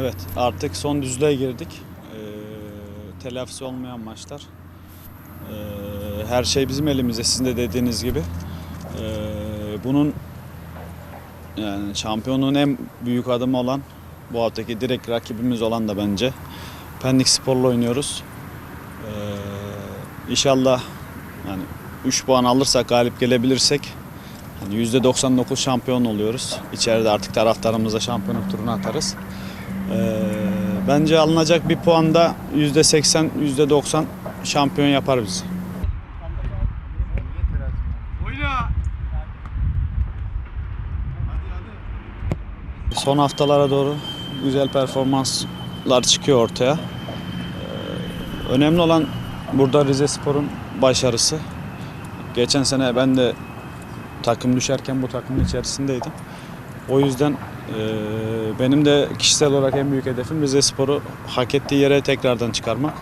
Evet artık son düzlüğe girdik. Ee, telafisi olmayan maçlar. Ee, her şey bizim elimizde sizin de dediğiniz gibi. Ee, bunun yani şampiyonluğun en büyük adımı olan bu haftaki direkt rakibimiz olan da bence Pendik Spor'la oynuyoruz. Ee, inşallah yani 3 puan alırsak galip gelebilirsek hani %99 şampiyon oluyoruz. İçeride artık taraftarımıza şampiyonluk turuna atarız. Ee, bence alınacak bir puan da %80, %90 şampiyon yapar bizi. Son haftalara doğru güzel performanslar çıkıyor ortaya. Ee, önemli olan burada Rize Spor'un başarısı. Geçen sene ben de takım düşerken bu takımın içerisindeydim. O yüzden benim de kişisel olarak en büyük hedefim Rize Spor'u hak ettiği yere tekrardan çıkarmak.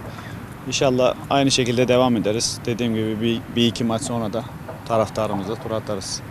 İnşallah aynı şekilde devam ederiz. Dediğim gibi bir, bir iki maç sonra da taraftarımıza tur atarız.